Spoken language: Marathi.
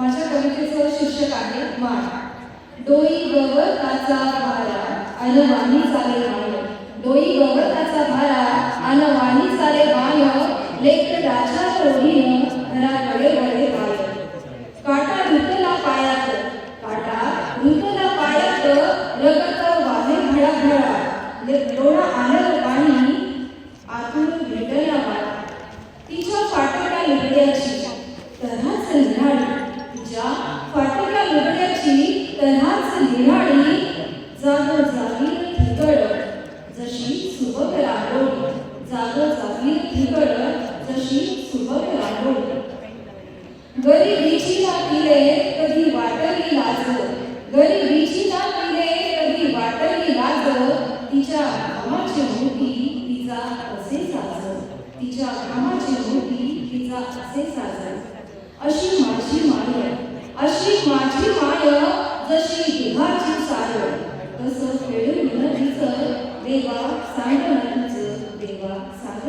माझ्या कवितेचं शीर्षक आहे मान डोई गवताचा भारा अन वाणी चाले माय डोई गवताचा भारा अन वाणी चाले माय लेख राजा ओढीन घराकडे वळे पाय काटा रुतला पायात काटा रुतला पायात रगत वाहे घडा घडा डोळा आलं पाणी आतून भेटला बाळा तिच्या फाटक्या लिहिल्याची तऱ्हाच निराळी तिच्या फाटक्या लुगड्याची तऱ्हाच निराळी जागो जागी ठिकळ जशी सुबक रांगोळी जागो जागी ठिकळ जशी सुबक रांगोळी गरिबीची ना पिले कधी वाटली लाज. गरिबीची ना पिले कधी वाटली लाज. तिच्या घामाची मोठी तिचा असे साज. तिच्या घामाची मोठी तिचा असे साज. अशी Deva Sangha Deva Sangha.